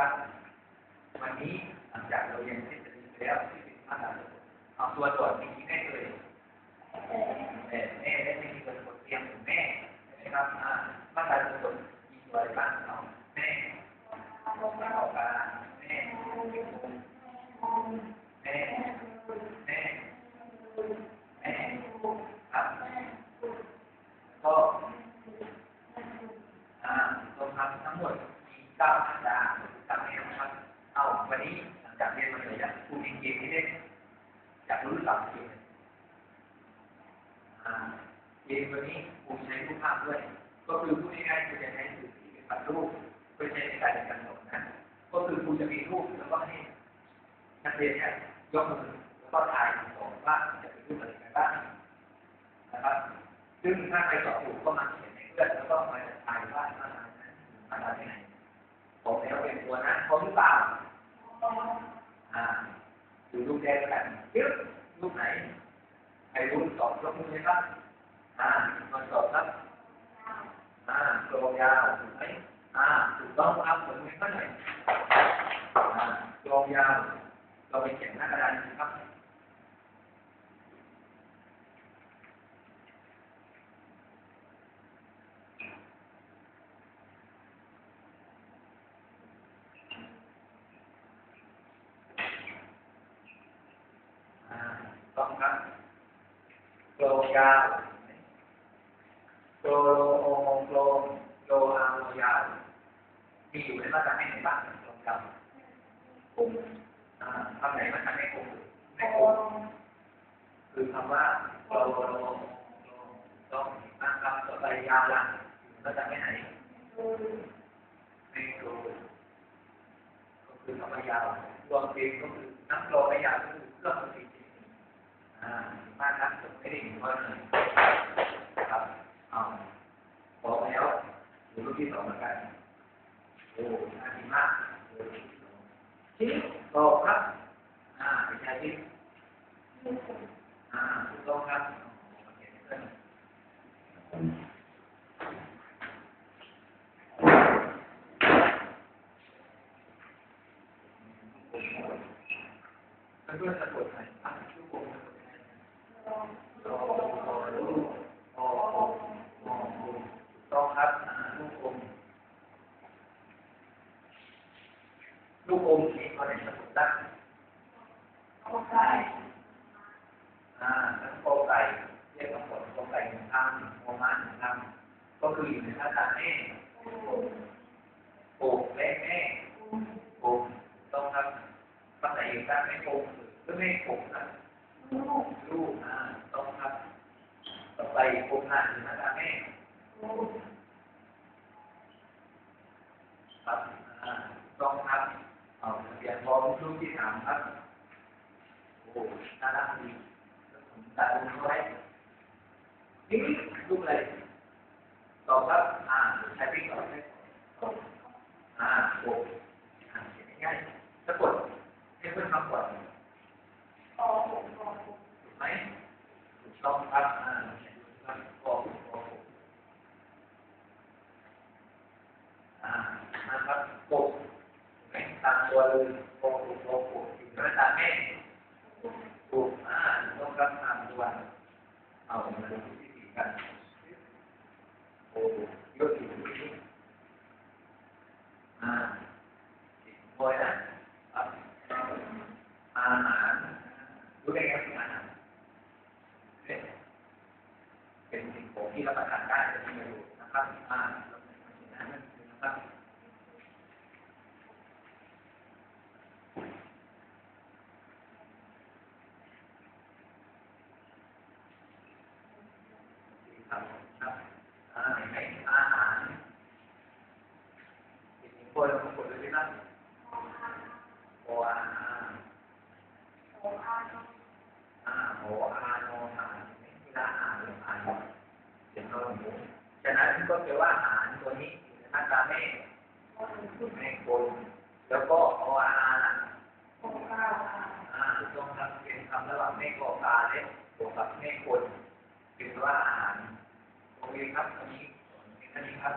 ครับ วันนี้หลังจากเราเรียนทฤษฎีไปแล้วที่เป็นมาตรฐานเอาตัวตรวจจริงๆได้เลยแต่แม่ได้ไม่มีตัวตรวจเตรียมถึงแม่ใช่ไหมครับอ่ามาตรฐานตัวตรวจมีตัวอะไรบ้างเอาแม่แม่ออกการแม่แม่แม่แม่ครับก็อ่ารวมทั้งทั้งหมดมีเก้ามาตราจำให้นะครับ เอาวันนี้หลังจากเรียนมาเลยอยากคุณมีเกมที่เล่นอยากรู้หรือเปล่าเกมอ่า เกมวันนี้คุณใช้รูปภาพด้วย ก็คือพูดง่ายๆคือจะใช้สื่อสีเป็นปัดรูปเพื่อใช้ในการเรียนการสอนะ ก็คือคุณจะมีรูปแล้วก็ให้นักเรียนเนี่ยยกมือแล้วก็ถ่ายสอนว่าจะเป็นรูปอะไรกันบ้างนะครับ ซึ่งถ้าใครตอบถูกก็มาเขียนให้เพื่อนแล้วก็มาถ่ายว่ามาทางนั้นมาทางที่ไหนผมแล้วเป็นตัวนะเขาหรือเปล่าอ่าดูลูกแดงกันเยึดลูกไหนใครรู้ตอบยกมือเลยครับ อ่ามาตอบครับ อ่าโกลยาวถูกไหมอ่าถูกต้องครับผมไม่เข้าใจอ่าโกลยาว เราไปเขียนหน้ากระดานนะครับอ่าต้องครับโกลยาวโกลโอโมโกลโกลอาโมยาว มีอยู่ในมาตราให้ไหนบ้างตรงกับอ่าคำไหนมาตราให้กลุ่มไม่กลุ่มคือคำว่าโกลโกลโลต้องนะครับต่อไปยาวล่ะมาตราให้ไหนไม่กลุ่มก็คือคำว่ายาวรวมเองก็คือน้ำโกลไม่ยาวก็คือเครื่องดนตรีอ่าบ้านนั้นไม่ได้มีคนเลยครับเอาบอกแล้วดูรูปที่สองเหมือนกัน โอ้น่าดีมากดูรูปที่สองชี้บอกครับ อ่าไปใช้ที่อ่าถูกต้องครับเคเพื่อนสะกดหน่อยอะชื่อวงสะกดยังไง โอโอลูกโอโอโอลูกถูกต้องครับอ่าลูกอม ลูกอมมีคนไหนสะกดได้อ่าทั้งโกไก่เรียกว่าผลโกไก่หนึ่งคำโมม้าหนึ่งคำก็คืออยู่ในหน้าตาแม่ปลูกและแม่ปลูกต้องครับภาษาอีสานไม่ปลูกคือไม่ปลูกนะลูกอ่าต้องครับ ต่อไปโครงงานนะครับแม่ครับอ่าต้องครับเอาเต รียมพร้อมลูกที่สามครับ โอ้น่ารักดีผมตัดลงไว้นี่ลูกอะไรต่อครับ อ่าใช้ปิ้งก่อนอ่าโอ้อ่าเขียนง่ายสะกดให้เพื่อนทำก่อนอถูกไหมถูกต้องครับ อ่าครับโอ้โหอ่านะครับปกไม่ตามตัวเลยโอ โหโอ้โหอยู่ในตาแม่ปกอ่าต้องรับตามตัวเอามาดูที่สี่กันโอ้ยกอยู่ที่อ่าโอยนะอาหารรู้ได้ไงว่อาหารเป็นสิ่งของที่รับประทานได้เป็นประโยชน์นะครับอ่าเราเป็นสิ่งนั้นนะครับ ครับครับอาห็นไหมอาหารเป็นสิ่งคนเรดเลยนะครับโออาหารอ่าโหอาโนหารที่ร้านอาหารหรืออาหารเสียงเราหมูฉะนั้นก็แปลว่าอาหารตัวนี้หน้าตาแม่แม่คนแล้วก็โออาหารอ่าถูกต้องครับเป็นคำระหว่างแม่กอกาเล็กบวกกับแม่คน เป็นว่าอาหารโอเคครับวันนี้ตรงนี้ครับ